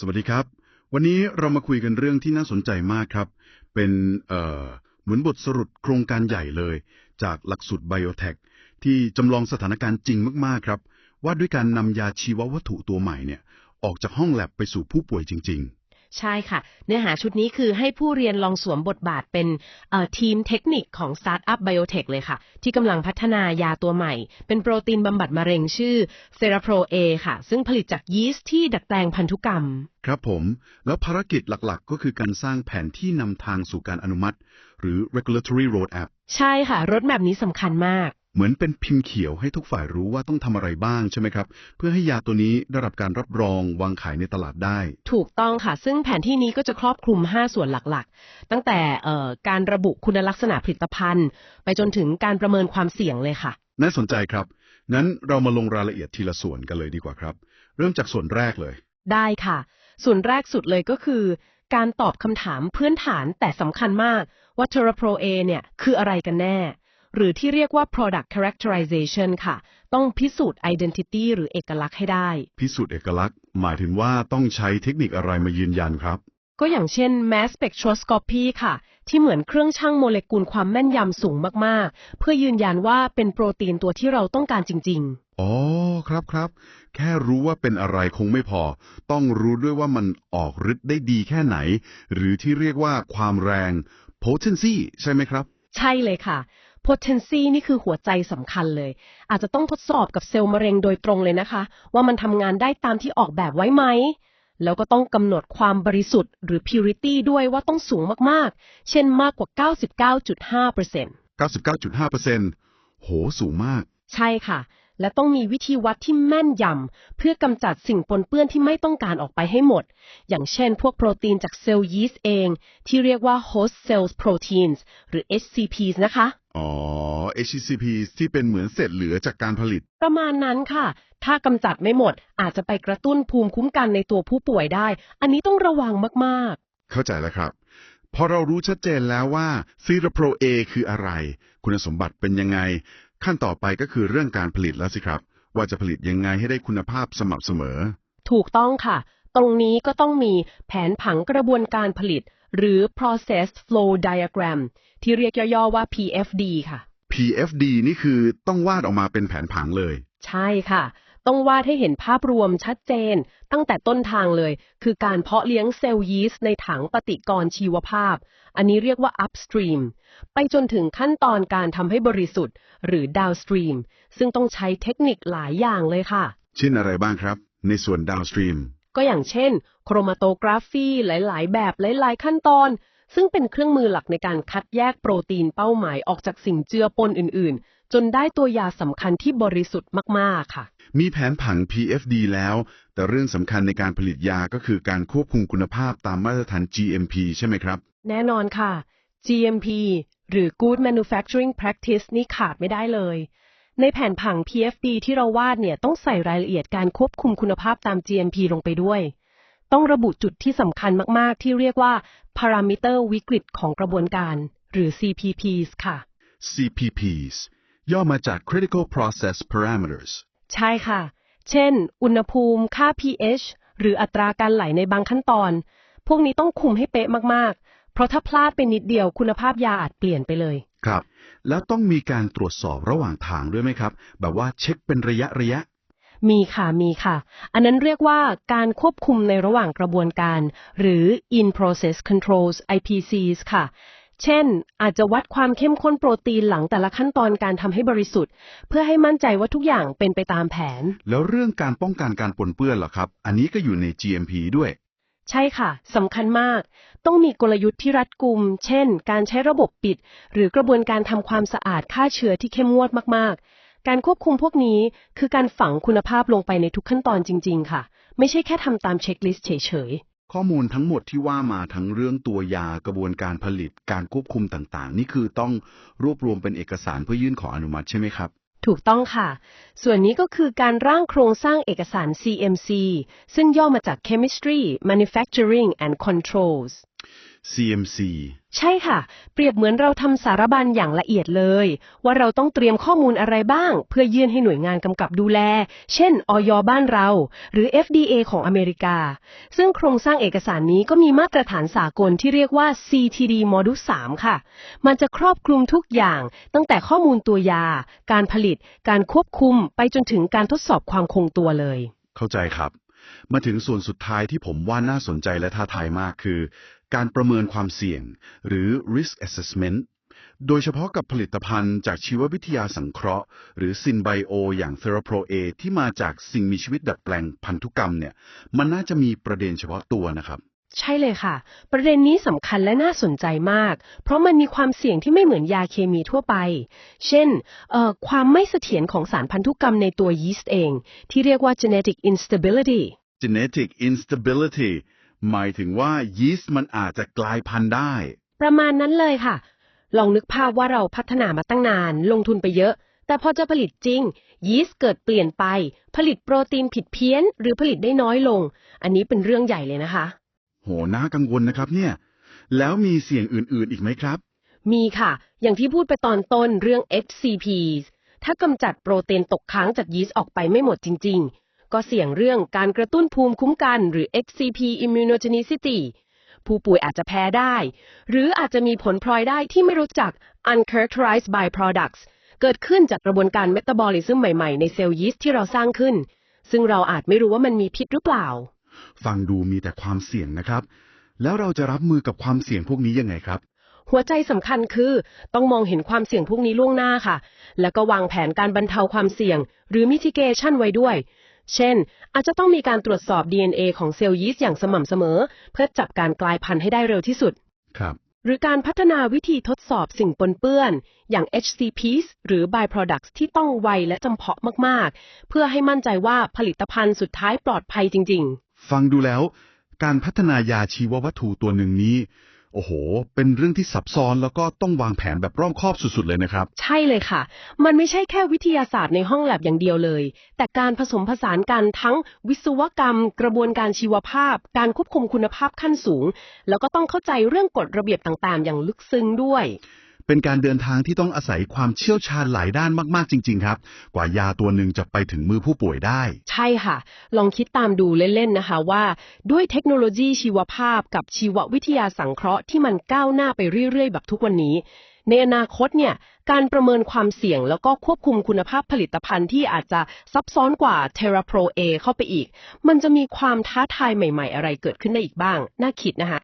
สวัสดีครับ วันนี้เรามาคุยกันเรื่องที่น่าสนใจมากครับ เป็นเอ่อเหมือนบทสรุปโครงการใหญ่เลย จากหลักสูตรไบโอเทคที่จำลองสถานการณ์จริงมากๆครับ ว่าด้วยการนำยาชีววัตถุตัวใหม่เนี่ย ออกจากห้องแลบไปสู่ผู้ป่วยจริง ๆ ใช่ค่ะ เนื้อหาชุดนี้คือให้ผู้เรียนลองสวมบทบาทเป็นเอ่อทีมเทคนิคของสตาร์ทอัพไบโอเทคเลยค่ะ ที่กำลังพัฒนายาตัวใหม่ เป็นโปรตีนบำบัดมะเร็งชื่อเซราโปรเอค่ะ ซึ่งผลิตจากยีสต์ที่ดัดแปลงพันธุกรรมๆครับผม แล้วภารกิจหลักๆ ก็คือการสร้างแผนที่นำทางสู่การอนุมัติ หรือ regulatory roadmap ใช่ค่ะรถแบบนี้สำคัญมาก เหมือนเป็นพิมพ์เขียวให้ทุกฝ่ายรู้ว่าต้องทำอะไรบ้างใช่ไหมครับ เพื่อให้ยาตัวนี้ได้รับการรับรองวางขายในตลาดได้ ถูกต้องค่ะ ซึ่งแผนที่นี้ก็จะครอบคลุม 5 ส่วนหลักๆ ตั้งแต่เอ่อการระบุคุณลักษณะผลิตภัณฑ์ ไปจนถึงการประเมินความเสี่ยงเลยค่ะ น่าสนใจครับ งั้นเรามาลงรายละเอียดทีละส่วนกันเลยดีกว่าครับ เริ่มจากส่วนแรกเลย ได้ค่ะ ส่วนแรกสุดเลยก็คือการตอบคำถามพื้นฐานแต่สำคัญมากว่า t e r a p r o A เนี่ยคืออะไรกันแน่ หรือที่เรียกว่า product characterization ค่ะ ต้องพิสูจน์ identity หรือเอกลักษณ์ให้ได้ พิสูจน์เอกลักษณ์ หมายถึงว่าต้องใช้เทคนิคอะไรมายืนยันครับ ก็อย่างเช่น mass spectroscopy ค่ะ ที่เหมือนเครื่องชั่งโมเลกุลความแม่นยำสูงมากๆ เพื่อยืนยันว่าเป็นโปรตีนตัวที่เราต้องการจริง ๆ อ๋อครับครับ แค่รู้ว่าเป็นอะไรคงไม่พอ ต้องรู้ด้วยว่ามันออกฤทธิ์ได้ดีแค่ไหน หรือที่เรียกว่าความแรง potency ใช่ไหมครับ ใช่เลยค่ะ potency นี่คือหัวใจสำคัญเลย อาจจะต้องทดสอบกับเซลล์มะเร็งโดยตรงเลยนะคะ ว่ามันทำงานได้ตามที่ออกแบบไว้ไหม แล้วก็ต้องกำหนดความบริสุทธิ์หรือ purity ด้วยว่าต้องสูงมากๆ เช่นมากกว่า 99.5% 99.5%โหสูงมาก ใช่ค่ะ และต้องมีวิธีวัดที่แม่นยำเพื่อกำจัดสิ่งปนเปื้อนที่ไม่ต้องการออกไปให้หมด อย่างเช่นพวกโปรตีนจากเซลล์ยีสต์เอง ที่เรียกว่า host cells proteins หรือ HCPs นะคะ อ๋อ HCCP ที่เป็นเหมือนเศษเหลือจากการผลิต ประมาณนั้นค่ะ ถ้ากำจัดไม่หมดอาจจะไปกระตุ้นภูมิคุ้มกันในตัวผู้ป่วยได้ อันนี้ต้องระวังมากเข้าใจแล้วครับ พอเรารู้ชัดเจนแล้วว่าซีรโปรเอคืออะไร คุณสมบัติเป็นยังไง ขั้นต่อไปก็คือเรื่องการผลิตแล้วสิครับ ว่าจะผลิตยังไงให้ได้คุณภาพสม่ำเสมอ ๆ ถูกต้องค่ะ ตรงนี้ก็ต้องมีแผนผังกระบวนการผลิต หรือ process flow diagram ที่เรียกย่อๆว่า PFD ค่ะ PFD นี่คือต้องวาดออกมาเป็นแผนผังเลย ใช่ค่ะ ต้องวาดให้เห็นภาพรวมชัดเจน ตั้งแต่ต้นทางเลย คือการเพาะเลี้ยงเซลล์ยีสต์ในถังปฏิกรณ์ชีวภาพ อันนี้เรียกว่า upstream ไปจนถึงขั้นตอนการทำให้บริสุทธิ์ หรือ downstream ซึ่งต้องใช้เทคนิคหลายอย่างเลยค่ะ เช่นอะไรบ้างครับ ในส่วน downstream ก็อย่างเช่น โครมาโตกราฟีหลาย ๆ แบบหลาย ๆ ขั้นตอน ซึ่งเป็นเครื่องมือหลักในการคัดแยกโปรตีนเป้าหมายออกจากสิ่งเจือปนอื่น ๆ จนได้ตัวยาสำคัญที่บริสุทธิ์มาก ๆ ค่ะ มีแผนผัง PFD แล้ว แต่เรื่องสำคัญในการผลิตยาก็คือการควบคุมคุณภาพตามมาตรฐาน GMP ใช่ไหมครับ แน่นอนค่ะ GMP หรือ Good Manufacturing Practice นี่ขาดไม่ได้เลย ในแผนผัง PFD ที่เราวาดเนี่ยต้องใส่รายละเอียดการควบคุมคุณภาพตาม GMP ลงไปด้วย ต้องระบุจุดที่สำคัญมาก ๆ ที่เรียกว่าพารามิเตอร์วิกฤตของกระบวนการ หรือ CPPs ค่ะ CPPs ย่อมาจาก Critical Process Parameters ใช่ค่ะ เช่น อุณหภูมิ ค่า pH หรืออัตราการไหลในบางขั้นตอน พวกนี้ต้องคุมให้เป๊ะมาก ๆ เพราะถ้าพลาดไปนิดเดียวคุณภาพยาอาจเปลี่ยนไปเลย ครับ แล้วต้องมีการตรวจสอบระหว่างทางด้วยไหมครับ แบบว่าเช็คเป็นระยะระยะ มีค่ะมีค่ะ อันนั้นเรียกว่าการควบคุมในระหว่างกระบวนการ หรือ in process controls IPCs ค่ะ เช่น อาจจะวัดความเข้มข้นโปรตีนหลังแต่ละขั้นตอนการทำให้บริสุทธิ์ เพื่อให้มั่นใจว่าทุกอย่างเป็นไปตามแผน แล้วเรื่องการป้องกันการปนเปื้อนเหรอครับ อันนี้ก็อยู่ใน GMP ด้วยใช่ค่ะ สำคัญมาก ต้องมีกลยุทธ์ที่รัดกุม เช่น การใช้ระบบปิด หรือกระบวนการทำความสะอาดฆ่าเชื้อที่เข้มงวดมากๆ การควบคุมพวกนี้คือการฝังคุณภาพลงไปในทุกขั้นตอนจริง ๆ ค่ะ ไม่ใช่แค่ทำตามเช็คลิสต์เฉยข้อมูลทั้งหมดที่ว่ามาทั้งเรื่องตัวยากระบวนการผลิตการควบคุมต่างๆ นี่คือต้องรวบรวมเป็นเอกสารเพื่อยื่นขออนุมัติใช่ไหมครับๆถูกต้องค่ะ ส่วนนี้ก็คือการร่างโครงสร้างเอกสาร CMC ซึ่งย่อมาจาก Chemistry Manufacturing and Controls CMC ใช่ค่ะ เปรียบเหมือนเราทำสารบัญอย่างละเอียดเลย ว่าเราต้องเตรียมข้อมูลอะไรบ้าง เพื่อยื่นให้หน่วยงานกำกับดูแล เช่นออยบ้านเรา หรือ FDA ของอเมริกา ซึ่งโครงสร้างเอกสารนี้ก็มีมาตรฐานสากลที่เรียกว่า CTD Module 3 ค่ะ มันจะครอบคลุมทุกอย่าง ตั้งแต่ข้อมูลตัวยา การผลิต การควบคุม ไปจนถึงการทดสอบความคงตัวเลย เข้าใจครับ มาถึงส่วนสุดท้ายที่ผมว่าน่าสนใจและท้าทายมากคือ การประเมินความเสี่ยง หรือ risk assessment โดยเฉพาะกับผลิตภัณฑ์จากชีววิทยาสังเคราะห์ หรือซินไบโออย่าง t h e r a p r o A ที่มาจากสิ่งมีชีวิตดัดแปลงพันธุกรรมเนี่ย มันน่าจะมีประเด็นเฉพาะตัวนะครับ ใช่เลยค่ะ ประเด็นนี้สำคัญและน่าสนใจมาก เพราะมันมีความเสี่ยงที่ไม่เหมือนยาเคมีทั่วไป เช่นเอ่อความไม่เสถียรของสารพันธุกรรมในตัวยีสต์เอง ที่เรียกว่า genetic instability genetic instability หมายถึงว่ายีสต์มันอาจจะกลายพันธุ์ได้ ประมาณนั้นเลยค่ะ ลองนึกภาพว่าเราพัฒนามาตั้งนาน ลงทุนไปเยอะ แต่พอจะผลิตจริง ยีสต์เกิดเปลี่ยนไป ผลิตโปรตีนผิดเพี้ยน หรือผลิตได้น้อยลง อันนี้เป็นเรื่องใหญ่เลยนะคะ โหน่ากังวลนะครับเนี่ย แล้วมีเสี่ยงอื่นๆอีกไหมครับ มีค่ะ อย่างที่พูดไปตอนต้นเรื่อง HCPs ถ้ากำจัดโปรตีนตกค้างจากยีสต์ออกไปไม่หมดจริง ๆ ก็เสี่ยงเรื่องการกระตุ้นภูมิคุ้มกันหรือ HCP immunogenicity ผู้ป่วยอาจจะแพ้ได้ หรืออาจจะมีผลพลอยได้ที่ไม่รู้จัก uncharacterized byproducts เกิดขึ้นจากกระบวนการเมตาบอลิซึมใหม่ๆ ในเซลล์ยีสต์ที่เราสร้างขึ้น ซึ่งเราอาจไม่รู้ว่ามันมีพิษหรือเปล่า ฟังดูมีแต่ความเสี่ยงนะครับ แล้วเราจะรับมือกับความเสี่ยงพวกนี้ยังไงครับ หัวใจสำคัญคือต้องมองเห็นความเสี่ยงพวกนี้ล่วงหน้าค่ะ แล้วก็วางแผนการบรรเทาความเสี่ยง หรือ mitigation ไว้ด้วย เช่น อาจจะต้องมีการตรวจสอบ DNA ของเซลล์ยีสต์อย่างสม่ำเสมอ เพื่อจับการกลายพันธุ์ให้ได้เร็วที่สุดครับหรือการพัฒนาวิธีทดสอบสิ่งปนเปื้อน อย่าง HCPs หรือ byproducts ที่ต้องไวและจำเพาะมาก ๆ เพื่อให้มั่นใจว่าผลิตภัณฑ์สุดท้ายปลอดภัยจริงๆ ฟังดูแล้ว การพัฒนายาชีววัตถุตัวหนึ่งนี้ โอ้โห เป็นเรื่องที่ซับซ้อนแล้วก็ต้องวางแผนแบบรอบคอบสุดๆเลยนะครับ ใช่เลยค่ะ มันไม่ใช่แค่วิทยาศาสตร์ในห้องแลบอย่างเดียวเลย แต่การผสมผสานกันทั้งวิศวกรรม กระบวนการชีวภาพ การควบคุมคุณภาพขั้นสูง แล้วก็ต้องเข้าใจเรื่องกฎระเบียบต่างๆ อย่างลึกซึ้งด้วย เป็นการเดินทางที่ต้องอาศัยความเชี่ยวชาญหลายด้านมากๆจริง ๆ ครับ กว่ายาตัวหนึ่งจะไปถึงมือผู้ป่วยได้ ใช่ค่ะ ลองคิดตามดูเล่น ๆ นะคะว่า ด้วยเทคโนโลยีชีวภาพกับชีววิทยาสังเคราะห์ที่มันก้าวหน้าไปเรื่อย ๆ แบบทุกวันนี้ ในอนาคตเนี่ยการประเมินความเสี่ยงแล้วก็ควบคุมคุณภาพผลิตภัณฑ์ที่อาจจะซับซ้อนกว่า TerraPro A เข้าไปอีก มันจะมีความท้าทายใหม่ ๆ อะไรเกิดขึ้นได้อีกบ้าง น่าคิดนะคะ